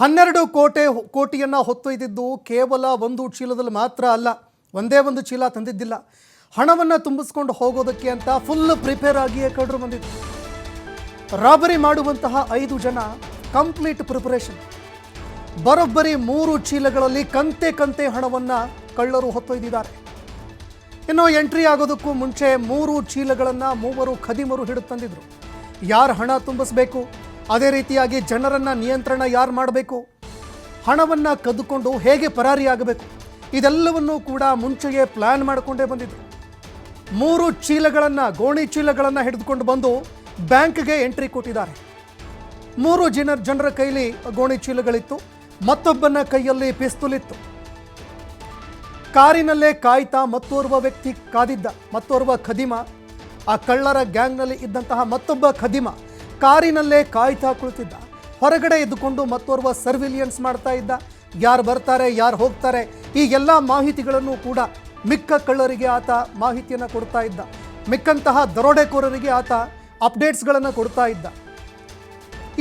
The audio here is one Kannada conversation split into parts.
ಹನ್ನೆರಡು ಕೋಟೆ ಕೋಟಿಯನ್ನು ಹೊತ್ತೊಯ್ದಿದ್ದು ಕೇವಲ ಒಂದು ಚೀಲದಲ್ಲಿ ಮಾತ್ರ ಅಲ್ಲ, ಒಂದೇ ಒಂದು ಚೀಲ ತಂದಿದ್ದಿಲ್ಲ. ಹಣವನ್ನು ತುಂಬಿಸ್ಕೊಂಡು ಹೋಗೋದಕ್ಕೆ ಅಂತ ಫುಲ್ ಪ್ರಿಪೇರ್ ಆಗಿಯೇ ಕಳ್ಳರು ಬಂದಿತ್ತು ರಾಬರಿ ಮಾಡುವಂತಹ ಐದು ಜನ ಕಂಪ್ಲೀಟ್ ಪ್ರಿಪರೇಷನ್ ಬರೋಬ್ಬರಿ ಮೂರು ಚೀಲಗಳಲ್ಲಿ ಕಂತೆ ಕಂತೆ ಹಣವನ್ನು ಕಳ್ಳರು ಹೊತ್ತೊಯ್ದಿದ್ದಾರೆ ಇನ್ನು ಎಂಟ್ರಿ ಆಗೋದಕ್ಕೂ ಮುಂಚೆ ಮೂರು ಚೀಲಗಳನ್ನು ಮೂವರು ಖದಿಮರು ಹಿಡಿದು ತಂದಿದ್ರು. ಯಾರು ಹಣ ತುಂಬಿಸ್ಬೇಕು? ಅದೇ ರೀತಿಯಾಗಿ ಜನರನ್ನು ನಿಯಂತ್ರಣ ಯಾರು ಮಾಡಬೇಕು? ಹಣವನ್ನು ಕದ್ದುಕೊಂಡು ಹೇಗೆ ಪರಾರಿಯಾಗಬೇಕು ಇದೆಲ್ಲವನ್ನೂ ಕೂಡ ಮುಂಚೆಯೇ ಪ್ಲ್ಯಾನ್ ಮಾಡಿಕೊಂಡೇ ಬಂದಿದ್ರು. ಮೂರು ಚೀಲಗಳನ್ನು, ಗೋಣಿ ಚೀಲಗಳನ್ನು ಹಿಡಿದುಕೊಂಡು ಬಂದು ಬ್ಯಾಂಕ್ಗೆ ಎಂಟ್ರಿ ಕೊಟ್ಟಿದ್ದಾರೆ. ಮೂರು ಜನ ಜನರ ಕೈಲಿ ಗೋಣಿ ಚೀಲಗಳಿತ್ತು, ಮತ್ತೊಬ್ಬನ ಕೈಯಲ್ಲಿ ಪಿಸ್ತೂಲ್ ಇತ್ತು. ಕಾರಿನಲ್ಲೇ ಕಾಯ್ತಾ ಮತ್ತೋರ್ವ ವ್ಯಕ್ತಿ ಕಾದಿದ್ದ, ಮತ್ತೋರ್ವ ಖದೀಮ. ಆ ಕಳ್ಳರ ಗ್ಯಾಂಗ್ನಲ್ಲಿ ಇದ್ದಂತಹ ಮತ್ತೊಬ್ಬ ಖದೀಮ ಕಾರಿನಲ್ಲೇ ಕಾಯ್ತಾ ಕುಳಿತಿದ್ದ. ಹೊರಗಡೆ ಇದ್ದುಕೊಂಡು ಮತ್ತೋರ್ವ ಸರ್ವಿಲಿಯನ್ಸ್ ಮಾಡ್ತಾ ಇದ್ದ. ಯಾರು ಬರ್ತಾರೆ, ಯಾರು ಹೋಗ್ತಾರೆ, ಈ ಎಲ್ಲ ಮಾಹಿತಿಗಳನ್ನು ಕೂಡ ಮಿಕ್ಕ ಕಳ್ಳರಿಗೆ ಆತ ಮಾಹಿತಿಯನ್ನು ಕೊಡ್ತಾ ಇದ್ದ. ಮಿಕ್ಕಂತಹ ದರೋಡೆಕೋರರಿಗೆ ಆತ ಅಪ್ಡೇಟ್ಸ್ಗಳನ್ನು ಕೊಡ್ತಾ ಇದ್ದ.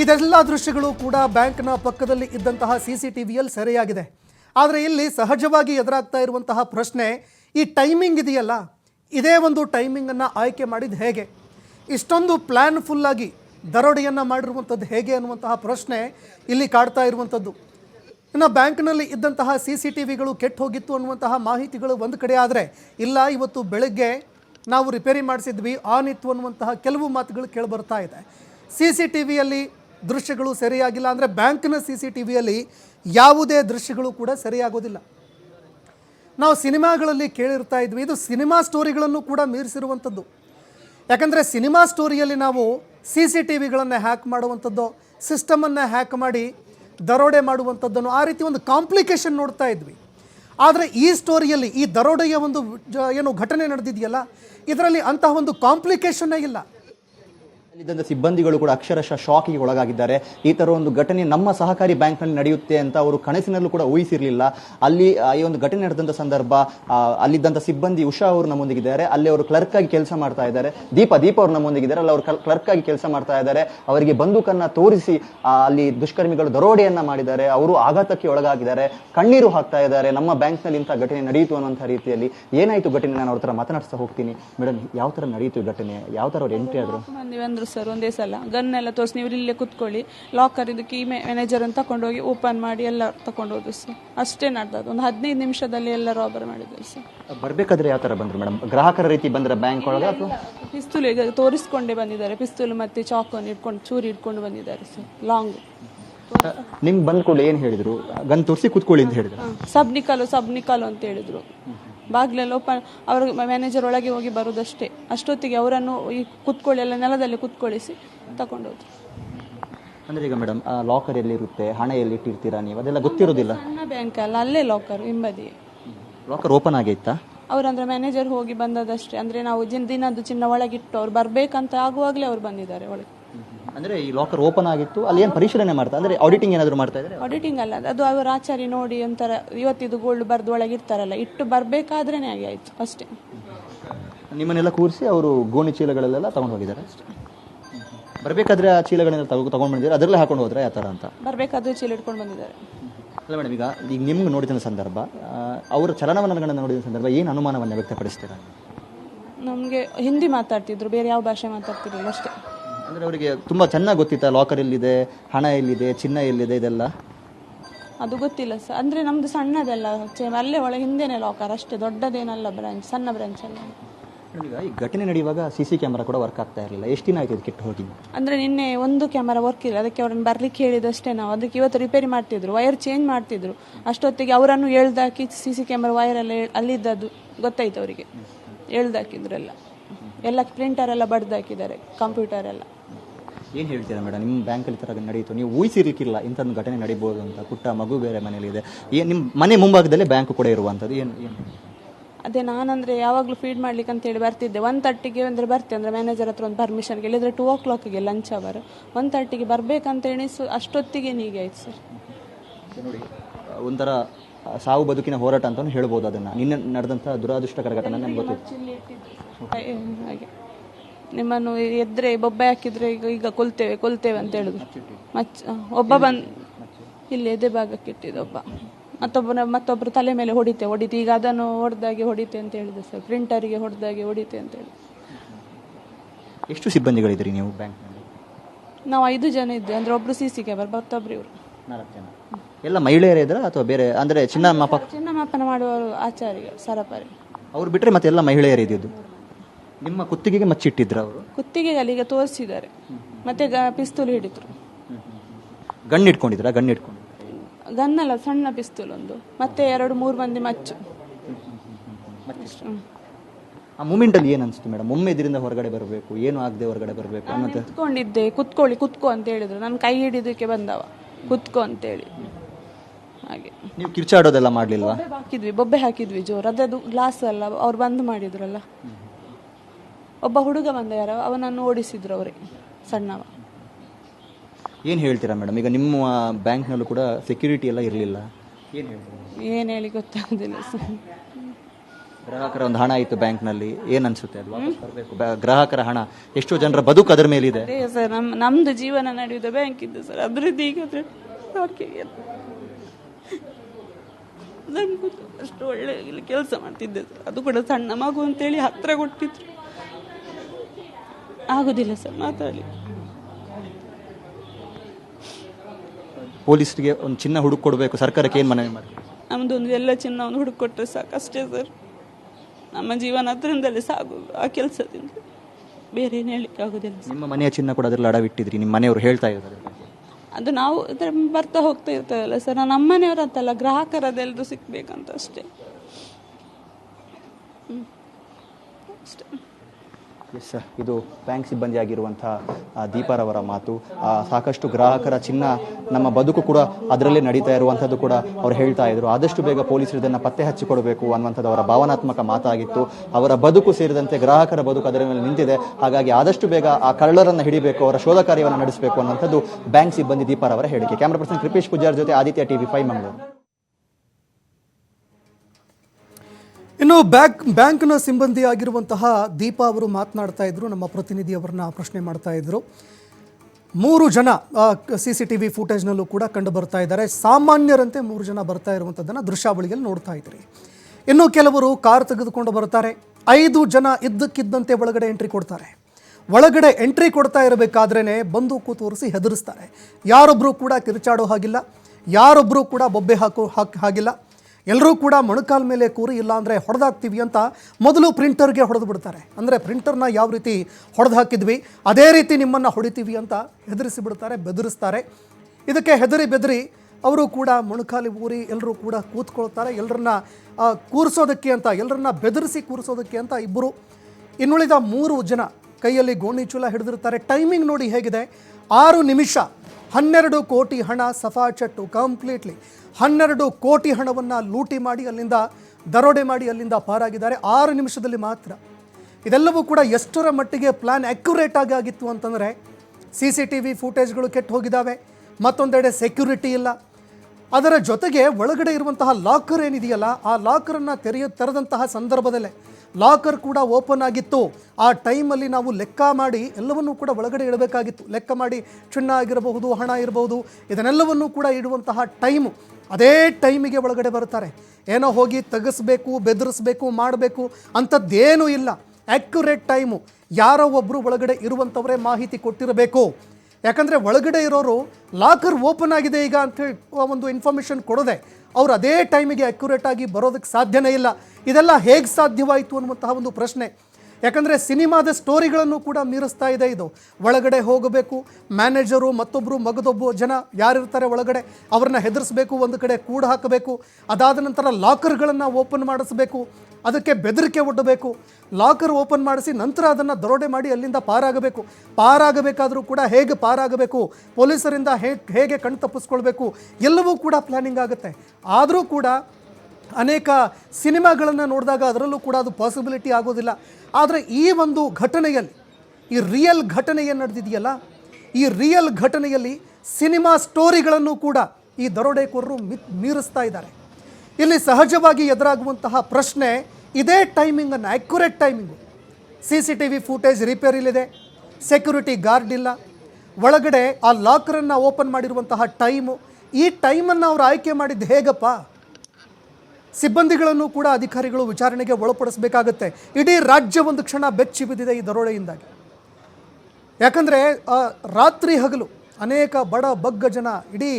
ಇದೆಲ್ಲ ದೃಶ್ಯಗಳು ಕೂಡ ಬ್ಯಾಂಕ್ನ ಪಕ್ಕದಲ್ಲಿ ಇದ್ದಂತಹ ಸಿ ಸಿ ಟಿ ವಿಯಲ್ಲಿ ಸೆರೆಯಾಗಿದೆ. ಆದರೆ ಇಲ್ಲಿ ಸಹಜವಾಗಿ ಎದುರಾಗ್ತಾ ಇರುವಂತಹ ಪ್ರಶ್ನೆ, ಈ ಟೈಮಿಂಗ್ ಇದೆಯಲ್ಲ? ಇದೇ ಒಂದು ಟೈಮಿಂಗನ್ನು ಆಯ್ಕೆ ಮಾಡಿದ್ದು ಹೇಗೆ? ಇಷ್ಟೊಂದು ಪ್ಲ್ಯಾನ್ಫುಲ್ಲಾಗಿ ದರೋಡೆಯನ್ನು ಮಾಡಿರುವಂಥದ್ದು ಹೇಗೆ ಅನ್ನುವಂತಹ ಪ್ರಶ್ನೆ ಇಲ್ಲಿ ಕಾಡ್ತಾ ಇರುವಂಥದ್ದು ಇನ್ನು ಬ್ಯಾಂಕ್ನಲ್ಲಿ ಇದ್ದಂತಹ ಸಿ ಸಿ ಟಿ ವಿಗಳು ಕೆಟ್ಟು ಹೋಗಿತ್ತು ಅನ್ನುವಂತಹ ಮಾಹಿತಿಗಳು ಒಂದು ಕಡೆ ಆದರೆ ಇಲ್ಲ, ಇವತ್ತು ಬೆಳಗ್ಗೆ ನಾವು ರಿಪೇರಿ ಮಾಡಿಸಿದ್ವಿ, ಆನ್ ಇತ್ತು ಅನ್ನುವಂತಹ ಕೆಲವು ಮಾತುಗಳು ಕೇಳಿಬರ್ತಾ ಇದೆ. ಸಿ ಸಿ ಟಿ ವಿಯಲ್ಲಿ ದೃಶ್ಯಗಳು ಸರಿಯಾಗಿಲ್ಲ ಅಂದರೆ ಬ್ಯಾಂಕ್ನ ಸಿ ಸಿ ಟಿ ವಿಯಲ್ಲಿ ಯಾವುದೇ ದೃಶ್ಯಗಳು ಕೂಡ ಸರಿಯಾಗೋದಿಲ್ಲ. ನಾವು ಸಿನಿಮಾಗಳಲ್ಲಿ ಕೇಳಿರ್ತಾ ಇದ್ವಿ, ಇದು ಸಿನಿಮಾ ಸ್ಟೋರಿಗಳನ್ನು ಕೂಡ ಮೀರಿಸಿರುವಂಥದ್ದು ಯಾಕಂದರೆ ಸಿನಿಮಾ ಸ್ಟೋರಿಯಲ್ಲಿ ನಾವು ಸಿ ಸಿ ಟಿ ವಿಗಳನ್ನು ಹ್ಯಾಕ್ ಮಾಡುವಂಥದ್ದು, ಸಿಸ್ಟಮನ್ನು ಹ್ಯಾಕ್ ಮಾಡಿ ದರೋಡೆ ಮಾಡುವಂಥದ್ದನ್ನು ಆ ರೀತಿ ಒಂದು ಕಾಂಪ್ಲಿಕೇಶನ್ ನೋಡ್ತಾ ಇದ್ವಿ. ಆದರೆ ಈ ಸ್ಟೋರಿಯಲ್ಲಿ ಈ ದರೋಡೆಯ ಒಂದು ಏನು ಘಟನೆ ನಡೆದಿದೆಯಲ್ಲ, ಇದರಲ್ಲಿ ಅಂತಹ ಒಂದು ಕಾಂಪ್ಲಿಕೇಶನ್ನೇ ಇಲ್ಲ. ಅಲ್ಲಿದ್ದಂಥ ಸಿಬ್ಬಂದಿಗಳು ಕೂಡ ಅಕ್ಷರಶಃ ಶಾಕಿಗೆ ಒಳಗಾಗಿದ್ದಾರೆ. ಈ ತರ ಒಂದು ಘಟನೆ ನಮ್ಮ ಸಹಕಾರಿ ಬ್ಯಾಂಕ್ನಲ್ಲಿ ನಡೆಯುತ್ತೆ ಅಂತ ಅವರು ಕನಸಿನಲ್ಲೂ ಕೂಡ ಊಹಿಸಿರ್ಲಿಲ್ಲ. ಅಲ್ಲಿ ಈ ಒಂದು ಘಟನೆ ನಡೆದಂಥ ಸಂದರ್ಭ ಅಲ್ಲಿದ್ದಂಥ ಸಿಬ್ಬಂದಿ ಉಷಾ ಅವರು ನಮ್ಮೊಂದಿಗಿದ್ದಾರೆ ಅಲ್ಲಿ ಅವರು ಕ್ಲರ್ಕ್ ಆಗಿ ಕೆಲಸ ಮಾಡ್ತಾ ಇದ್ದಾರೆ. ದೀಪ ದೀಪ ಅವರು ನಮ್ಮೊಂದಿಗಿದ್ದಾರೆ ಅಲ್ಲಿ ಅವರು ಕ್ಲರ್ಕ್ ಆಗಿ ಕೆಲಸ ಮಾಡ್ತಾ ಇದ್ದಾರೆ. ಅವರಿಗೆ ಬಂದೂಕನ್ನ ತೋರಿಸಿ ಅಲ್ಲಿ ದುಷ್ಕರ್ಮಿಗಳು ದರೋಡೆಯನ್ನ ಮಾಡಿದ್ದಾರೆ. ಅವರು ಆಘಾತಕ್ಕೆ ಒಳಗಾಗಿದ್ದಾರೆ. ಕಣ್ಣೀರು ಹಾಕ್ತಾ ಇದ್ದಾರೆ. ನಮ್ಮ ಬ್ಯಾಂಕ್ನಲ್ಲಿ ಇಂಥ ಘಟನೆ ನಡೆಯಿತು ಅನ್ನುವಂಥ ರೀತಿಯಲ್ಲಿ. ಏನಾಯ್ತು ಘಟನೆ? ನಾನು ಅವ್ರ ಥರ ಮಾತನಾಡಿಸ್ತಾ ಹೋಗ್ತೀನಿ. ಮೇಡಮ್ ಯಾವ ತರ ನಡೆಯಿತು ಘಟನೆ? ಯಾವ ತರ ಅವ್ರು ಎಂಟ್ರಿ ಆದ್ರು? ಬಂದ್ರು ಸರ್ ಒಂದೇ ಸಲ. ಗನ್ ಎಲ್ಲ ತೋರಿಸಿ ನೀವು ಇಲ್ಲೇ ಕುತ್ಕೊಳ್ಳಿ. ಲಾಕರ್ ಇದು ಕೀ ಮ್ಯಾನೇಜರ್ ಅಂತ ತಗೊಂಡೋಗಿ ಓಪನ್ ಮಾಡಿ ಎಲ್ಲ ತಗೊಂಡೋದ್ರು ಸರ್. ಅಷ್ಟೇ ನಡೆದದ್ದು ಒಂದು ಹದಿನೈದು ನಿಮಿಷದಲ್ಲಿ ಎಲ್ಲ ರಾಬರ್ ಮಾಡಿದ್ರು ಸರ್. ಬರಬೇಕಾದ್ರೆ ಯಾವ ತರ ಬಂದರು ಮೇಡಮ್ ಗ್ರಾಹಕರ ರೀತಿ ಬಂದರೆ ಬ್ಯಾಂಕ್ ಒಳಗೆ ಅಥವಾ? ಪಿಸ್ತೂಲ್ ಈಗ ತೋರಿಸ್ಕೊಂಡೇ ಬಂದಿದ್ದಾರೆ. ಪಿಸ್ತೂಲ್ ಮತ್ತೆ ಚಾಕನ್ನು ಇಟ್ಕೊಂಡು ಚೂರಿ ಇಟ್ಕೊಂಡು ಬಂದಿದ್ದಾರೆ ಸರ್. ಲಾಂಗ್ ನಿಮ್ಗೆ ಬಂದ್ ಕೂಡಲೇ ಏನ್ ಹೇಳಿದ್ರು? ಗನ್ ತೋರಿಸಿ ಕುತ್ಕೊಳ್ಳಿ ಅಂತ ಹೇಳಿದ್ರು. ಸಬ್ ನಿಕಾಲು ಸಬ್ ನಿಕಾಲು ಅಂತ ಹೇಳಿದ್ರು. ಬಾಗ್ಲೆಲ್ಲ ಓಪನ್ ಅವರು ಮ್ಯಾನೇಜರ್ ಒಳಗೆ ಹೋಗಿ ಬರೋದಷ್ಟೇ. ಅಷ್ಟೊತ್ತಿಗೆ ಅವರನ್ನು ಈ ಕುತ್ಕೊಳ್ಳಿ ಎಲ್ಲ ನೆಲದಲ್ಲಿ ಕುತ್ಕೊಳ್ಳಿಸಿ ತಗೊಂಡೋದ್ರು ಅಂದ್ರೆ ಈಗ ಮೇಡಮ್ ಲಾಕರ್ ಎಲ್ಲಿರುತ್ತೆ? ಹಣ ಎಲ್ಲಿ ಇಟ್ಟಿರ್ತೀರಾ ನೀವು? ಅದೆಲ್ಲ ಗೊತ್ತಿರೋದಿಲ್ಲ ಸಣ್ಣ ಬ್ಯಾಂಕ್ ಅಲ್ಲ ಅಲ್ಲೇ ಲಾಕರ್ ಹಿಂಬದಿ ಲಾಕರ್ ಓಪನ್ ಆಗೈತಾ ಅವ್ರಂದ್ರೆ ಮ್ಯಾನೇಜರ್ ಹೋಗಿ ಬಂದದಷ್ಟೇ. ಅಂದ್ರೆ ನಾವು ದಿನ ದಿನದ್ದು ಚಿನ್ನ ಒಳಗಿಟ್ಟು ಅವ್ರು ಬರ್ಬೇಕಂತ ಆಗುವಾಗಲೇ ಅವ್ರು ಬಂದಿದ್ದಾರೆ ಒಳಗೆ. ಅಂದ್ರೆ ಈ ಲಾಕರ್ ಓಪನ್ ಆಗಿತ್ತು ಅಲ್ಲಿ ಏನ್ ಪರಿಶೀಲನೆ ಮಾಡ್ತಾ ಅಂದ್ರೆ ಆಡಿಟಿಂಗ್ ಏನಾದ್ರು ಮಾಡ್ತಾ ಇದ್ರೆ ಆಡಿಟಿಂಗ್ ಅಲ್ಲ ಅದು ಅವರ ಆಚಾರಿ ನೋಡಿ ಒಂಥರ ಇವತ್ತಿದು ಗೋಲ್ಡ್ ಬರ್ದು ಒಳಗೆ ಇರ್ತಾರಲ್ಲ ಇಟ್ಟು ಬರ್ಬೇಕಾದ್ರೇನೆ ಆಗಿ ಆಯ್ತು ಅಷ್ಟೇ. ನಿಮ್ಮನ್ನೆಲ್ಲ ಕೂರಿಸಿ ಅವರು ಗೋಣಿ ಚೀಲಗಳಲ್ಲೆಲ್ಲ ತಗೊಂಡು ಹೋಗಿದ್ದಾರೆ. ಬರ್ಬೇಕಾದ್ರೆ ಆ ಚೀಲಗಳನ್ನೆಲ್ಲ ತಗೊ ತಗೊಂಡು ಬಂದಿದ್ದಾರೆ. ಅದರಲ್ಲೇ ಹಾಕೊಂಡು ಹೋದ್ರೆ ಯಾವ ತರ ಅಂತ? ಬರಬೇಕಾದ್ರೆ ಚೀಲ ಇಟ್ಕೊಂಡು ಬಂದಿದ್ದಾರೆ. ಅಲ್ಲ ಮೇಡಮ್ ಈಗ ಈಗ ನಿಮ್ಗೆ ನೋಡಿದ ಸಂದರ್ಭ ಆ, ಅವರ ಚಲನವಲನಗಳನ್ನು ನೋಡಿದ ಸಂದರ್ಭ ಏನು ಅನುಮಾನವನ್ನು ವ್ಯಕ್ತಪಡಿಸ್ತೀರಾ? ನಮಗೆ ಹಿಂದಿ ಮಾತಾಡ್ತಿದ್ರು ಬೇರೆ ಯಾವ ಭಾಷೆ ಮಾತಾಡ್ತಿರ್ಲಿಲ್ಲ ಅಷ್ಟೇ. ಅಂದ್ರೆ ಅವರಿಗೆ ತುಂಬ ಚೆನ್ನಾಗಿ ಗೊತ್ತಿತ್ತ ಲಾಕರ್ ಎಲ್ಲಿದೆ ಹಣ ಎಲ್ಲಿದೆ ಚಿನ್ನ ಎಲ್ಲಿದೆ ಇದೆಲ್ಲ? ಅದು ಗೊತ್ತಿಲ್ಲ ಸರ್ ಅಂದರೆ ನಮ್ಮದು ಸಣ್ಣದೆಲ್ಲ ಚೆ- ಅಲ್ಲೇ ಒಳಗೆ ಹಿಂದೆನೇ ಲಾಕರ್ ಅಷ್ಟೇ ದೊಡ್ಡದೇನಲ್ಲ ಬ್ರಾಂಚ್ ಸಣ್ಣ ಬ್ರಾಂಚ್ ಅಲ್ಲ ಮೇಡಮ್, ಈಗ ಈ ಘಟನೆ ನಡೆಯುವಾಗ ಸಿ ಸಿ ಕ್ಯಾಮರಾ ಕೂಡ ವರ್ಕ್ ಆಗ್ತಾ ಇರಲಿಲ್ಲ. ಎಷ್ಟು ದಿನ ಆಯ್ತು ಇದು ಕೆಟ್ಟು ಹೋಗಿ? ಅಂದರೆ ನಿನ್ನೆ ಒಂದು ಕ್ಯಾಮರಾ ವರ್ಕ್ ಇಲ್ಲ. ಅದಕ್ಕೆ ಅವ್ರನ್ನ ಬರ್ಲಿಕ್ಕೆ ಹೇಳಿದಷ್ಟೇ ನಾವು. ಅದಕ್ಕೆ ಇವತ್ತು ರಿಪೇರಿ ಮಾಡ್ತಿದ್ರು. ವೈರ್ ಚೇಂಜ್ ಮಾಡ್ತಿದ್ರು. ಅಷ್ಟೊತ್ತಿಗೆ ಅವರನ್ನು ಎಳ್ದಾಕಿ ಸಿ ಸಿ ಕ್ಯಾಮರಾ ವೈರ್ ಎಲ್ಲ ಎಳ್- ಅಲ್ಲಿದ್ದದ್ದು ಗೊತ್ತಾಯ್ತು ಅವರಿಗೆ. ಎಳ್ದಾಕಿದ್ರೆಲ್ಲ ಎಲ್ಲ ಪ್ರಿಂಟರ್ ಎಲ್ಲ ಬಡ್ದಾಕಿದ್ದಾರೆ ಕಂಪ್ಯೂಟರ್ ಎಲ್ಲ. ಏನು ಹೇಳ್ತೀರಾ ಮೇಡಮ್ ನಿಮ್ಮ ಬ್ಯಾಂಕಲ್ಲಿ ಈ ಥರ ನಡೆಯಿತು ನೀವು ಊಹಿಸಿರ್ಲಿಕ್ಕಿಲ್ಲ ಇಂಥದ್ದು ಘಟನೆ ನಡೀಬೋದು ಅಂತ. ಪುಟ್ಟ ಮಗು ಬೇರೆ ಮನೇಲಿದೆ ಏನು ನಿಮ್ಮ ಮನೆ ಮುಂಭಾಗದಲ್ಲೇ ಬ್ಯಾಂಕ್ ಕೂಡ ಇರುವಂಥದ್ದು. ಏನು ಏನು? ಅದೇ ನಾನಂದರೆ ಯಾವಾಗಲೂ ಫೀಡ್ ಮಾಡ್ಲಿಕ್ಕೆ ಅಂತ ಹೇಳಿ ಬರ್ತಿದ್ದೆ. ಒನ್ ತರ್ಟಿಗೆ ಅಂದ್ರೆ ಬರ್ತೆ ಅಂದರೆ ಮ್ಯಾನೇಜರ್ ಹತ್ರ ಒಂದು ಪರ್ಮಿಷನ್ ಕೇಳಿದರೆ ಟೂ ಓ ಕ್ಲಾಕಿಗೆ ಲಂಚ್ ಅವರ್ ಒನ್ ತರ್ಟಿಗೆ ಬರ್ಬೇಕಂತ ಎಣಿಸು ಅಷ್ಟೊತ್ತಿಗೆ ನೀಗೆ ಆಯ್ತು ಸರ್ ನೋಡಿ ಒಂಥರ ಸಾವು ಬದುಕಿನ ಹೋರಾಟ ಅಂತ ಹೇಳ್ಬೋದು ಅದನ್ನು. ನಿನ್ನೆ ನಡೆದಂಥ ದುರಾದೃಷ್ಟಕರ ಘಟನೆ ಗೊತ್ತಿತ್ತು ಹಾಗೆ. ನಿಮ್ಮನ್ನು ಎದ್ರೆ ಬೊಬ್ಬೆ ಹಾಕಿದ್ರೆ ಈಗ ಈಗ ಕೊಲ್ತೇವೆ ಕೊಲ್ತೇವೆ ಅಂತ ಹೇಳುದು. ಮಚ್ಚ ಒಬ್ಬ ಬಂದ್ ಇಲ್ಲಿ ಎದೆ ಭಾಗಕ್ಕೆ ಇಟ್ಟಿದ್ದೊಬ್ಬ ಮತ್ತೊಬ್ಬನ ಮತ್ತೊಬ್ಬರು ತಲೆ ಮೇಲೆ ಹೊಡಿತೆ ಹೊಡಿತೆ. ಈಗ ಅದನ್ನು ಹೊಡೆದಾಗೆ ಹೊಡಿತೆ ಅಂತ ಹೇಳಿದೆ ಸರ್. ಪ್ರಿಂಟರಿಗೆ ಹೊಡೆದಾಗೆ ಹೊಡಿತೆ ಅಂತ ಹೇಳಿ ಎಷ್ಟು ಸಿಬ್ಬಂದಿಗಳಿದ್ರಿ ನೀವು ಬ್ಯಾಂಕ್ನಲ್ಲಿ? ನಾವು ಐದು ಜನ ಇದ್ದೆ ಅಂದ್ರೆ ಒಬ್ರು ಸಿ ಸಿ ಕ್ಯಾಮರ್ ಮತ್ತೊಬ್ರು ಇವರು. ನಾಲ್ಕು ಜನ. ಎಲ್ಲ ಮಹಿಳೆಯರೇ ಇದ್ರ ಅಥವಾ ಬೇರೆ ಅಂದರೆ ಚಿನ್ನ ಮಾಪ ಚಿನ್ನ ಮಾಪನ ಮಾಡುವವರು ಆಚಾರ್ಯ ಸರಪರಿ ಅವ್ರು ಬಿಟ್ಟರೆ ಮತ್ತೆ ಎಲ್ಲ ಮಹಿಳೆಯರು ಇದ್ದಿದ್ದು? ನಿಮ್ಮ ಕುತ್ತಿಗೆಗೆ ಮಚ್ಚಿಟ್ಟಿದ್ರು ಅವರು? ಕುತ್ತಿಗೆಗೆ ಅಲ್ಲಿಗೆ ತೋರಿಸಿದ್ದಾರೆ. ಮತ್ತೆ ಗ ಪಿಸ್ತೂಲ್ ಹಿಡಿದ್ರು. ಗಣ್ಣು ಇಟ್ಕೊಂಡಿದ್ರ ಗಣ್ಣು ಇಟ್ಕೊಂಡು ಗನ್ನಲ್ಲ ಸಣ್ಣ ಪಿಸ್ತೂಲ್ ಒಂದು. ಮತ್ತೆ ಎರಡು ಮೂರು ಮಂದಿ ಮಚ್ಚು. ಹ್ಮ್. ಆ ಮೂಮೆಂಟಲ್ಲಿ ಏನು ಅನ್ಸುತ್ತೆ ಮೇಡಮ್ ಒಮ್ಮೆ ಇದರಿಂದ ಹೊರಗಡೆ ಬರಬೇಕು ಏನು ಆಗದೆ ಹೊರಗಡೆ ಬರಬೇಕು ಅನ್ನೋದು? ಕುತ್ಕೊಂಡಿದ್ದೆ ಕುತ್ಕೊಳ್ಳಿ ಕುತ್ಕೋ ಅಂತ ಹೇಳಿದ್ರು. ನನ್ನ ಕೈ ಹಿಡಿದಕ್ಕೆ ಬಂದವ. ಕುತ್ಕೋ ಅಂತೇಳಿ. ಹಾಗೆ. ನೀವು ಕಿರ್ಚಾಡೋದೆಲ್ಲ ಮಾಡಲಿಲ್ವಾ? ಬೊಬ್ಬೆ ಹಾಕಿದ್ವಿ ಬೊಬ್ಬೆ ಹಾಕಿದ್ವಿ ಜೋರು. ಅದದು ಗ್ಲಾಸ್ ಅಲ್ಲ ಅವ್ರು ಬಂದ್ ಮಾಡಿದ್ರಲ್ಲ. ಒಬ್ಬ ಹುಡುಗ ಬಂದ ಯಾರ ಅವನನ್ನು ಓಡಿಸಿದ್ರು ಅವರೇ ಸಣ್ಣವ. ಏನು ಹೇಳ್ತೀರಾ ಮೇಡಮ್? ಈಗ ನಿಮ್ಮ ಬ್ಯಾಂಕ್ನಲ್ಲೂ ಕೂಡ ಸೆಕ್ಯೂರಿಟಿ ಎಲ್ಲ ಇರಲಿಲ್ಲ. ಏನು ಹೇಳ್ತೀರಾ? ಏನು ಹೇಳಿ ಗೊತ್ತಾಗೋದಿಲ್ಲ ಸರ್. ಗ್ರಾಹಕರ ಒಂದು ಹಣ ಇತ್ತು ಬ್ಯಾಂಕ್ನಲ್ಲಿ ಏನು ಅನಿಸುತ್ತೆ ಅದು ವಾಪಸ್ ಬರಬೇಕು ಗ್ರಾಹಕರ ಹಣ ಎಷ್ಟೋ ಜನರ ಬದುಕು ಅದರ ಮೇಲಿದೆ. ಅದೇ ಸರ್ ನಮ್ ನಮ್ದು ಜೀವನ ನಡೆಯುವುದು ಬ್ಯಾಂಕ್ ಇದ್ದು ಸರ್ ಅದ್ರದ್ದು ಈಗ ಅಷ್ಟು ಒಳ್ಳೆ ಕೆಲಸ ಮಾಡ್ತಿದ್ದೆ ಸರ್. ಅದು ಕೂಡ ಸಣ್ಣ ಮಗು ಅಂತೇಳಿ ಹತ್ರ ಕೊಟ್ಟಿದ್ರು. ಆಗುದಿಲ್ಲ ಸರ್ ಮಾತಾಡಿ ಪೊಲೀಸರಿಗೆ ಒಂದು ಚಿನ್ನ ಹುಡುಕ್ ಕೊಡಬೇಕು ಸರ್ಕಾರಕ್ಕೆ ಏನು ಮನವಿ ಮಾಡಿ ನಮ್ದು ಒಂದು ಎಲ್ಲ ಕೊಟ್ಟರೆ ಸಾಕು ಅಷ್ಟೇ ಸರ್. ನಮ್ಮ ಜೀವನ ಅದರಿಂದಲೇ ಸಾಕು ಆ ಕೆಲಸದಿಂದ. ಬೇರೆ ಏನು ಹೇಳಲಿಕ್ಕೆ ಆಗೋದಿಲ್ಲ ಸರ್. ನಿಮ್ಮ ಮನೆಯ ಚಿನ್ನ ಕೂಡ ಅದರಲ್ಲಿ ಅಡವಿಟ್ಟಿದ್ರಿ ನಿಮ್ಮ ಮನೆಯವರು ಹೇಳ್ತಾ ಇದ್ದಾರೆ ಅದು ನಾವು ಇದ್ರ ಬರ್ತಾ ಹೋಗ್ತಾ ಇರ್ತೇವಲ್ಲ ಸರ್ ನಮ್ಮ ಮನೆಯವರು ಅಂತಲ್ಲ ಗ್ರಾಹಕರದೆಲ್ಲರೂ ಸಿಕ್ಬೇಕಂತ ಅಷ್ಟೇ. ಹ್ಞೂ ಅಷ್ಟೇ. ಎಸ್ ಸರ್ ಇದು ಬ್ಯಾಂಕ್ ಸಿಬ್ಬಂದಿ ಆಗಿರುವಂತಹ ದೀಪಾರವರ ಮಾತು. ಸಾಕಷ್ಟು ಗ್ರಾಹಕರ ಚಿನ್ನ ನಮ್ಮ ಬದುಕು ಕೂಡ ಅದರಲ್ಲೇ ನಡೀತಾ ಇರುವಂಥದ್ದು ಕೂಡ ಅವ್ರು ಹೇಳ್ತಾ ಇದ್ರು. ಆದಷ್ಟು ಬೇಗ ಪೊಲೀಸರು ಇದನ್ನು ಪತ್ತೆ ಹಚ್ಚಿಕೊಡಬೇಕು ಅನ್ನುವಂಥದ್ದು ಅವರ ಭಾವನಾತ್ಮಕ ಮಾತಾಗಿತ್ತು. ಅವರ ಬದುಕು ಸೇರಿದಂತೆ ಗ್ರಾಹಕರ ಬದುಕು ಅದರ ಮೇಲೆ ನಿಂತಿದೆ. ಹಾಗಾಗಿ ಆದಷ್ಟು ಬೇಗ ಆ ಕಳ್ಳರನ್ನು ಹಿಡಿಬೇಕು, ಅವರ ಶೋಧ ಕಾರ್ಯವನ್ನು ನಡೆಸಬೇಕು ಅನ್ನುವಂಥದ್ದು ಬ್ಯಾಂಕ್ ಸಿಬ್ಬಂದಿ ದೀಪಾರವರ ಹೇಳಿಕೆ. ಕ್ಯಾಮ್ರಾ ಪರ್ಸನ್ ಕೃಪೇಶ್ ಪೂಜಾರ್ ಜೊತೆ ಆದಿತ್ಯ ಟಿವಿ ಫೈವ್ ಮಂಗಳೂರು. ಇನ್ನು ಬ್ಯಾಂಕ್, ಬ್ಯಾಂಕ್ನ ಸಿಬ್ಬಂದಿ ಆಗಿರುವಂತಹ ದೀಪಾ ಅವರು ಮಾತನಾಡ್ತಾ ಇದ್ರು, ನಮ್ಮ ಪ್ರತಿನಿಧಿಯವರನ್ನ ಪ್ರಶ್ನೆ ಮಾಡ್ತಾ ಇದ್ರು. ಮೂರು ಜನ ಸಿ ಸಿ ಟಿ ವಿ ಫುಟೇಜ್ನಲ್ಲೂ ಕೂಡ ಕಂಡು ಬರ್ತಾ ಇದ್ದಾರೆ. ಸಾಮಾನ್ಯರಂತೆ ಮೂರು ಜನ ಬರ್ತಾ ಇರುವಂಥದ್ದನ್ನು ದೃಶ್ಯಾವಳಿಯಲ್ಲಿ ನೋಡ್ತಾ ಇದ್ರಿ. ಇನ್ನು ಕೆಲವರು ಕಾರ್ ತೆಗೆದುಕೊಂಡು ಬರ್ತಾರೆ ಐದು ಜನ ಇದ್ದಕ್ಕಿದ್ದಂತೆ ಒಳಗಡೆ ಎಂಟ್ರಿ ಕೊಡ್ತಾರೆ. ಒಳಗಡೆ ಎಂಟ್ರಿ ಕೊಡ್ತಾ ಇರಬೇಕಾದ್ರೇ ಬಂದೂಕು ತೋರಿಸಿ ಹೆದರಿಸ್ತಾರೆ. ಯಾರೊಬ್ಬರು ಕೂಡ ಕಿರುಚಾಡೋ ಹಾಗಿಲ್ಲ. ಯಾರೊಬ್ಬರೂ ಕೂಡ ಬೊಬ್ಬೆ ಹಾಕೋ ಹಾಕ್, ಹಾಗಿಲ್ಲ. ಎಲ್ಲರೂ ಕೂಡ ಮೊಣಕಾಲ ಮೇಲೆ ಕೂರಿ ಇಲ್ಲ ಅಂದರೆ ಹೊಡೆದಾಕ್ತೀವಿ ಅಂತ ಮೊದಲು ಪ್ರಿಂಟರ್ಗೆ ಹೊಡೆದು ಬಿಡ್ತಾರೆ. ಅಂದರೆ ಪ್ರಿಂಟರ್ನ ಯಾವ ರೀತಿ ಹೊಡೆದು ಹಾಕಿದ್ವಿ, ಅದೇ ರೀತಿ ನಿಮ್ಮನ್ನು ಹೊಡಿತೀವಿ ಅಂತ ಹೆದರಿಸಿ ಬಿಡ್ತಾರೆ, ಬೆದರಿಸ್ತಾರೆ. ಇದಕ್ಕೆ ಹೆದರಿ ಬೆದರಿ ಅವರು ಕೂಡ ಮೊಣಕಾಲಿ ಊರಿ ಎಲ್ಲರೂ ಕೂಡ ಕೂತ್ಕೊಳ್ತಾರೆ. ಎಲ್ಲರನ್ನ ಕೂರಿಸೋದಕ್ಕೆ ಅಂತ ಎಲ್ಲರನ್ನ ಬೆದರಿಸಿ ಕೂರಿಸೋದಕ್ಕೆ ಅಂತ ಇಬ್ಬರು ಇನ್ನುಳಿದ ಮೂರು ಜನ ಕೈಯಲ್ಲಿ ಗೋಣಿ ಚೂಲ ಹಿಡಿದಿರ್ತಾರೆ. ಟೈಮಿಂಗ್ ನೋಡಿ ಹೇಗಿದೆ, ಆರು ನಿಮಿಷ ಹನ್ನೆರಡು ಕೋಟಿ ಹಣ ಸಫಾಚಟ್ಟು ಕಂಪ್ಲೀಟ್ಲಿ. ಹನ್ನೆರಡು ಕೋಟಿ ಹಣವನ್ನು ಲೂಟಿ ಮಾಡಿ ಅಲ್ಲಿಂದ, ದರೋಡೆ ಮಾಡಿ ಅಲ್ಲಿಂದ ಪಾರಾಗಿದ್ದಾರೆ. ಆರು ನಿಮಿಷದಲ್ಲಿ ಮಾತ್ರ. ಇದೆಲ್ಲವೂ ಕೂಡ ಎಷ್ಟರ ಮಟ್ಟಿಗೆ ಪ್ಲ್ಯಾನ್ ಅಕ್ಯುರೇಟ್ ಆಗಿ ಆಗಿತ್ತು ಅಂತಂದರೆ ಸಿ ಸಿ ಟಿ ವಿ ಫುಟೇಜ್ಗಳು ಕೆಟ್ಟು ಹೋಗಿದ್ದಾವೆ. ಮತ್ತೊಂದೆಡೆ ಸೆಕ್ಯೂರಿಟಿ ಇಲ್ಲ. ಅದರ ಜೊತೆಗೆ ಒಳಗಡೆ ಇರುವಂತಹ ಲಾಕರ್ ಏನಿದೆಯಲ್ಲ, ಆ ಲಾಕರನ್ನು ತೆರೆಯ ತೆರೆದಂತಹ ಸಂದರ್ಭದಲ್ಲೇ ಲಾಕರ್ ಕೂಡ ಓಪನ್ ಆಗಿತ್ತು. ಆ ಟೈಮಲ್ಲಿ ನಾವು ಲೆಕ್ಕ ಮಾಡಿ ಎಲ್ಲವನ್ನೂ ಕೂಡ ಒಳಗಡೆ ಇಡಬೇಕಾಗಿತ್ತು. ಲೆಕ್ಕ ಮಾಡಿ ಚಿನ್ನ ಆಗಿರಬಹುದು, ಹಣ ಇರಬಹುದು ಇದನ್ನೆಲ್ಲವನ್ನೂ ಕೂಡ ಇಡುವಂತಹ ಟೈಮು ಅದೇ ಟೈಮಿಗೆ ಒಳಗಡೆ ಬರ್ತಾರೆ ಏನೋ ಹೋಗಿ ತೆಗೆಸ್ಬೇಕು, ಬೆದರಿಸ್ಬೇಕು, ಮಾಡಬೇಕು ಅಂಥದ್ದೇನೂ ಇಲ್ಲ. Accurate time. ಯಾರೋ ಒಬ್ಬರು ಒಳಗಡೆ ಇರುವಂಥವರೇ ಮಾಹಿತಿ ಕೊಟ್ಟಿರಬೇಕು. ಯಾಕಂದರೆ ಒಳಗಡೆ ಇರೋರು ಲಾಕರ್ ಓಪನ್ ಆಗಿದೆ ಈಗ ಅಂತೇಳಿ ಒಂದು ಇನ್ಫಾರ್ಮೇಷನ್ ಕೊಡದೆ. ಅವ್ರು ಅದೇ ಟೈಮಿಗೆ ಅಕ್ಯುರೇಟ್ ಆಗಿ ಬರೋದಕ್ಕೆ ಸಾಧ್ಯನೇ ಇಲ್ಲ. ಇದೆಲ್ಲ ಹೇಗೆ ಸಾಧ್ಯವಾಯಿತು ಅನ್ನುವಂತಹ ಒಂದು ಪ್ರಶ್ನೆ. ಯಾಕಂದರೆ ಸಿನಿಮಾದ ಸ್ಟೋರಿಗಳನ್ನು ಕೂಡ ಮೀರಿಸ್ತಾ ಇದೆ ಇದು. ಒಳಗಡೆ ಹೋಗಬೇಕು ಮ್ಯಾನೇಜರು ಮತ್ತೊಬ್ಬರು ಮಗದೊಬ್ಬ ಜನ ಯಾರಿರ್ತಾರೆ ಒಳಗಡೆ, ಅವ್ರನ್ನ ಹೆದರಿಸಬೇಕು, ಒಂದು ಕಡೆ ಕೂಡ ಹಾಕಬೇಕು, ಅದಾದ ನಂತರ ಲಾಕರ್ಗಳನ್ನು ಓಪನ್ ಮಾಡಿಸ್ಬೇಕು ಅದಕ್ಕೆ ಬೆದರಿಕೆ ಒಡ್ಡಬೇಕು. ಲಾಕರ್ ಓಪನ್ ಮಾಡಿಸಿ ನಂತರ ಅದನ್ನು ದರೋಡೆ ಮಾಡಿ ಅಲ್ಲಿಂದ ಪಾರಾಗಬೇಕು. ಪಾರಾಗಬೇಕಾದರೂ ಕೂಡ ಹೇಗೆ ಪಾರಾಗಬೇಕು? ಪೊಲೀಸರಿಂದ ಹೇಗೆ ಕಣ್ ತಪ್ಪಿಸ್ಕೊಳ್ಬೇಕು? ಎಲ್ಲವೂ ಕೂಡ ಪ್ಲ್ಯಾನಿಂಗ್ ಆಗುತ್ತೆ. ಆದರೂ ಕೂಡ ಅನೇಕ ಸಿನಿಮಾಗಳನ್ನು ನೋಡಿದಾಗ ಅದರಲ್ಲೂ ಕೂಡ ಅದು ಪಾಸಿಬಿಲಿಟಿ ಆಗೋದಿಲ್ಲ. ಆದರೆ ಈ ಒಂದು ಘಟನೆಯಲ್ಲಿ, ಈ ರಿಯಲ್ ಘಟನೆ ಏನು ನಡೆದಿದೆಯಲ್ಲ, ಈ ರಿಯಲ್ ಘಟನೆಯಲ್ಲಿ ಸಿನಿಮಾ ಸ್ಟೋರಿಗಳನ್ನು ಕೂಡ ಈ ದರೋಡೆಕೋರರು ಮಿತ್ ಮೀರಿಸ್ತಾ ಇದ್ದಾರೆ. ಇಲ್ಲಿ ಸಹಜವಾಗಿ ಎದುರಾಗುವಂತಹ ಪ್ರಶ್ನೆ ಇದೇ ಟೈಮಿಂಗನ್ನು accurate timing C C T V footage ರಿಪೇರಿಲಿದೆ security guard ಇಲ್ಲ. ಒಳಗಡೆ ಆ ಲಾಕರನ್ನು ಓಪನ್ ಮಾಡಿರುವಂತಹ ಟೈಮು ಈ ಟೈಮನ್ನು ಅವರು ಆಯ್ಕೆ ಮಾಡಿದ್ದು ಹೇಗಪ್ಪ? ಸಿಬ್ಬಂದಿಗಳನ್ನು ಕೂಡ ಅಧಿಕಾರಿಗಳು ವಿಚಾರಣೆಗೆ ಒಳಪಡಿಸಬೇಕಾಗತ್ತೆ. ಇಡೀ ರಾಜ್ಯ ಒಂದು ಕ್ಷಣ ಬೆಚ್ಚಿ ಬಿದ್ದಿದೆ ಈ ದರೋಡೆಯಿಂದಾಗಿ. ಯಾಕಂದರೆ ರಾತ್ರಿ ಹಗಲು ಅನೇಕ ಬಡ ಬಗ್ಗ ಜನ, ಇಡೀ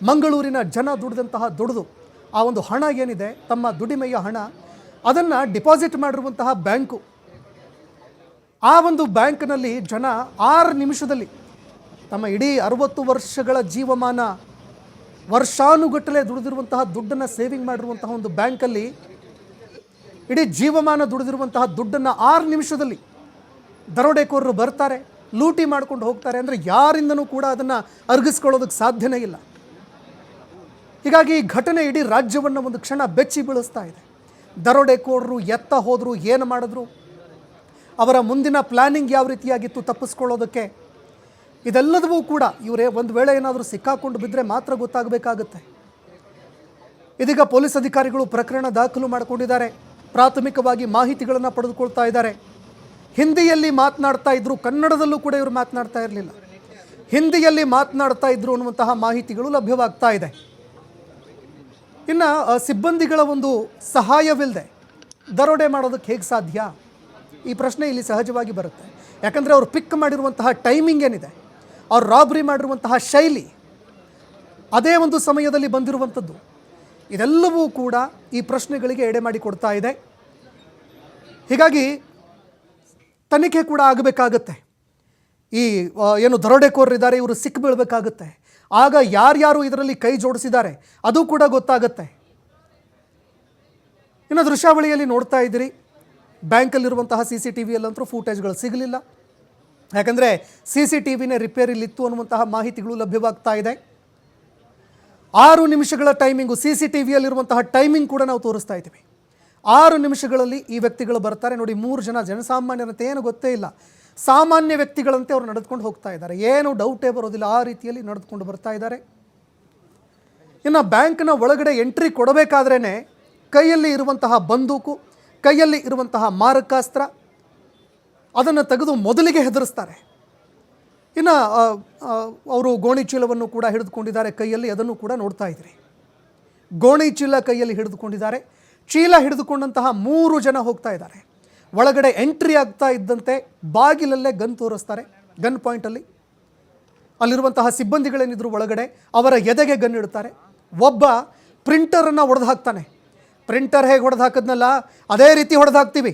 ಮಂಗಳೂರಿನ ಜನ ದುಡಿದಂತಹ ದುಡಿದು ಆ ಒಂದು ಹಣ ಏನಿದೆ, ತಮ್ಮ ದುಡಿಮೆಯ ಹಣ ಅದನ್ನು ಡಿಪಾಸಿಟ್ ಮಾಡಿರುವಂತಹ ಬ್ಯಾಂಕು. ಆ ಒಂದು ಬ್ಯಾಂಕ್ನಲ್ಲಿ ಜನ ಆರು ನಿಮಿಷದಲ್ಲಿ ತಮ್ಮ ಇಡೀ ಅರವತ್ತು ವರ್ಷಗಳ ಜೀವಮಾನ ವರ್ಷಾನುಗಟ್ಟಲೆ ದುಡಿದಿರುವಂತಹ ದುಡ್ಡನ್ನು ಸೇವಿಂಗ್ ಮಾಡಿರುವಂತಹ ಒಂದು ಬ್ಯಾಂಕಲ್ಲಿ ಇಡೀ ಜೀವಮಾನ ದುಡಿದಿರುವಂತಹ ದುಡ್ಡನ್ನು ಆರು ನಿಮಿಷದಲ್ಲಿ ದರೋಡೆಕೋರರು ಬರ್ತಾರೆ, ಲೂಟಿ ಮಾಡ್ಕೊಂಡು ಹೋಗ್ತಾರೆ ಅಂದರೆ ಯಾರಿಂದನೂ ಕೂಡ ಅದನ್ನು ಅರ್ಗಿಸ್ಕೊಳ್ಳೋದಕ್ಕೆ ಸಾಧ್ಯನೇ ಇಲ್ಲ. ಹೀಗಾಗಿ ಈ ಘಟನೆ ಇಡೀ ರಾಜ್ಯವನ್ನು ಒಂದು ಕ್ಷಣ ಬೆಚ್ಚಿ ಬೀಳಿಸ್ತಾ ಇದೆ. ದರೋಡೆಕೋರರು ಎತ್ತ ಹೋದರು ಏನು ಮಾಡಿದ್ರು? ಅವರ ಮುಂದಿನ ಪ್ಲ್ಯಾನಿಂಗ್ ಯಾವ ರೀತಿಯಾಗಿತ್ತು ತಪ್ಪಿಸ್ಕೊಳ್ಳೋದಕ್ಕೆ? ಇದೆಲ್ಲದವೂ ಕೂಡ ಇವರೇ ಒಂದು ವೇಳೆ ಏನಾದರೂ ಸಿಕ್ಕಾಕೊಂಡು ಬಿದ್ದರೆ ಮಾತ್ರ ಗೊತ್ತಾಗಬೇಕಾಗುತ್ತೆ. ಇದೀಗ ಪೊಲೀಸ್ ಅಧಿಕಾರಿಗಳು ಪ್ರಕರಣ ದಾಖಲು ಮಾಡಿಕೊಂಡಿದ್ದಾರೆ. ಪ್ರಾಥಮಿಕವಾಗಿ ಮಾಹಿತಿಗಳನ್ನು ಪಡೆದುಕೊಳ್ತಾ ಇದ್ದಾರೆ. ಹಿಂದಿಯಲ್ಲಿ ಮಾತನಾಡ್ತಾ ಇದ್ರು, ಕನ್ನಡದಲ್ಲೂ ಕೂಡ ಇವರು ಮಾತನಾಡ್ತಾ ಇರಲಿಲ್ಲ. ಹಿಂದಿಯಲ್ಲಿ ಮಾತನಾಡ್ತಾ ಇದ್ರು ಅನ್ನುವಂತಹ ಮಾಹಿತಿಗಳು ಲಭ್ಯವಾಗ್ತಾ ಇದೆ. ಇನ್ನು ಸಿಬ್ಬಂದಿಗಳ ಒಂದು ಸಹಾಯವಿಲ್ಲದೆ ದರೋಡೆ ಮಾಡೋದಕ್ಕೆ ಹೇಗೆ ಸಾಧ್ಯ? ಈ ಪ್ರಶ್ನೆ ಇಲ್ಲಿ ಸಹಜವಾಗಿ ಬರುತ್ತೆ. ಯಾಕಂದರೆ ಅವರು ಪಿಕ್ ಮಾಡಿರುವಂತಹ ಟೈಮಿಂಗ್ ಏನಿದೆ, ಅವ್ರು ರಾಬ್ರಿ ಮಾಡಿರುವಂತಹ ಶೈಲಿ, ಅದೇ ಒಂದು ಸಮಯದಲ್ಲಿ ಬಂದಿರುವಂಥದ್ದು. ಇದೆಲ್ಲವೂ ಕೂಡ ಈ ಪ್ರಶ್ನೆಗಳಿಗೆ ಎಡೆ ಮಾಡಿ ಕೊಡ್ತಾ ಇದೆ. ಹೀಗಾಗಿ ತನಿಖೆ ಕೂಡ ಆಗಬೇಕಾಗತ್ತೆ. ಈ ಏನು ದರೋಡೆಕೋರರಿದ್ದಾರೆ, ಇವರು ಸಿಕ್ಕಿ ಬೀಳಬೇಕಾಗುತ್ತೆ ಆಗ ಯಾರ್ಯಾರು ಇದರಲ್ಲಿ ಕೈ ಜೋಡಿಸಿದ್ದಾರೆ, ಅದು ಕೂಡ ಗೊತ್ತಾಗುತ್ತೆ. ಇನ್ನು ದೃಶ್ಯಾವಳಿಯಲ್ಲಿ ನೋಡ್ತಾ ಇದ್ದೀರಿ. ಬ್ಯಾಂಕಲ್ಲಿರುವಂತಹ ಸಿ ಸಿ ಟಿ ವಿಯಲ್ಲಂತರೂ ಫೂಟೇಜ್ಗಳು ಸಿಗಲಿಲ್ಲ. ಯಾಕಂದರೆ ಸಿ ಸಿ ಟಿ ವಿನೇ ರಿಪೇರಿಲಿತ್ತು ಅನ್ನುವಂತಹ ಮಾಹಿತಿಗಳು ಲಭ್ಯವಾಗ್ತಾ ಇದೆ. ಆರು ನಿಮಿಷಗಳ ಟೈಮಿಂಗು ಸಿ ಸಿ ಟಿ ವಿಯಲ್ಲಿರುವಂತಹ ಟೈಮಿಂಗ್ ಕೂಡ ನಾವು ತೋರಿಸ್ತಾ ಇದ್ದೀವಿ. ಆರು ನಿಮಿಷಗಳಲ್ಲಿ ಈ ವ್ಯಕ್ತಿಗಳು ಬರ್ತಾರೆ. ನೋಡಿ, ಮೂರು ಜನ ಜನಸಾಮಾನ್ಯರಂತೆ ಏನು ಗೊತ್ತೇ ಇಲ್ಲ. ಸಾಮಾನ್ಯ ವ್ಯಕ್ತಿಗಳಂತೆ ಅವ್ರು ನಡೆದುಕೊಂಡು ಹೋಗ್ತಾ ಇದ್ದಾರೆ. ಏನು ಡೌಟೇ ಬರೋದಿಲ್ಲ. ಆ ರೀತಿಯಲ್ಲಿ ನಡೆದುಕೊಂಡು ಬರ್ತಾ ಇದ್ದಾರೆ. ಇನ್ನು ಬ್ಯಾಂಕ್ನ ಒಳಗಡೆ ಎಂಟ್ರಿ ಕೊಡಬೇಕಾದ್ರೇ ಕೈಯಲ್ಲಿ ಇರುವಂತಹ ಬಂದೂಕು, ಕೈಯಲ್ಲಿ ಇರುವಂತಹ ಮಾರಕಾಸ್ತ್ರ ಅದನ್ನು ತೆಗೆದು ಮೊದಲಿಗೆ ಹೆದರಿಸ್ತಾರೆ. ಇನ್ನು ಅವರು ಗೋಣಿ ಚೀಲವನ್ನು ಕೂಡ ಹಿಡಿದುಕೊಂಡಿದ್ದಾರೆ ಕೈಯಲ್ಲಿ, ಅದನ್ನು ಕೂಡ ನೋಡ್ತಾ ಇದ್ದೀರಿ ಗೋಣಿ ಚೀಲ ಕೈಯಲ್ಲಿ ಹಿಡಿದುಕೊಂಡಿದ್ದಾರೆ. ಚೀಲ ಹಿಡಿದುಕೊಂಡಂತಹ ಮೂರು ಜನ ಹೋಗ್ತಾ ಇದ್ದಾರೆ. ಒಳಗಡೆ ಎಂಟ್ರಿ ಆಗ್ತಾ ಇದ್ದಂತೆ ಬಾಗಿಲಲ್ಲೇ ಗನ್ ತೋರಿಸ್ತಾರೆ. ಗನ್ ಪಾಯಿಂಟಲ್ಲಿ ಅಲ್ಲಿರುವಂತಹ ಸಿಬ್ಬಂದಿಗಳೇನಿದ್ರು ಒಳಗಡೆ, ಅವರ ಎದೆಗೆ ಗನ್ ಇಡ್ತಾರೆ. ಒಬ್ಬ ಪ್ರಿಂಟರನ್ನು ಹೊಡೆದು ಹಾಕ್ತಾನೆ. ಪ್ರಿಂಟರ್ ಹೇಗೆ ಹೊಡೆದು ಹಾಕಿದ್ನಲ್ಲ, ಅದೇ ರೀತಿ ಹೊಡೆದು ಹಾಕ್ತೀವಿ.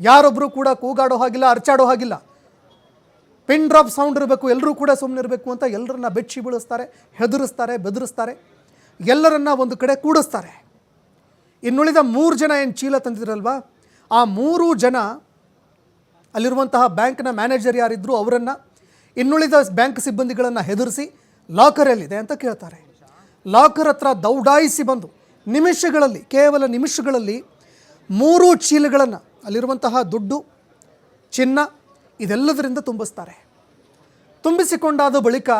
ಯಾರೊಬ್ಬರು ಕೂಡ ಕೂಗಾಡೋ ಹಾಗಿಲ್ಲ, ಅರ್ಚಾಡೋ ಹಾಗಿಲ್ಲ. ಪಿನ್ ಡ್ರಾಪ್ ಸೌಂಡ್ ಇರಬೇಕು ಎಲ್ಲರೂ ಕೂಡ ಸುಮ್ಮನೆ ಇರಬೇಕು ಅಂತ ಎಲ್ಲರನ್ನ ಬೆಚ್ಚಿ ಬೀಳಿಸ್ತಾರೆ, ಹೆದರಿಸ್ತಾರೆ, ಬೆದರಿಸ್ತಾರೆ. ಎಲ್ಲರನ್ನ ಒಂದು ಕಡೆ ಕೂಡಿಸ್ತಾರೆ. ಇನ್ನುಳಿದ ಮೂರು ಜನ ಏನು ಚೀಲ ತಂದಿದ್ರಲ್ವಾ? ಆ ಮೂರು ಜನ ಅಲ್ಲಿರುವಂತಹ ಬ್ಯಾಂಕ್ನ ಮ್ಯಾನೇಜರ್ ಯಾರಿದ್ರು ಅವರನ್ನು ಇನ್ನುಳಿದ ಬ್ಯಾಂಕ್ ಸಿಬ್ಬಂದಿಗಳನ್ನು ಹೆದರಿಸಿ ಲಾಕರ್ ಎಲ್ಲಿದೆ ಅಂತ ಕೇಳ್ತಾರೆ. ಲಾಕರ್ ಹತ್ರ ದೌಡಾಯಿಸಿ ಬಂದು ನಿಮಿಷಗಳಲ್ಲಿ, ಕೇವಲ ನಿಮಿಷಗಳಲ್ಲಿ ಮೂರು ಚೀಲಗಳನ್ನು ಅಲ್ಲಿರುವಂತಹ ದುಡ್ಡು, ಚಿನ್ನ ಇದೆಲ್ಲದರಿಂದ ತುಂಬಿಸ್ತಾರೆ. ತುಂಬಿಸಿಕೊಂಡಾದ ಬಳಿಕ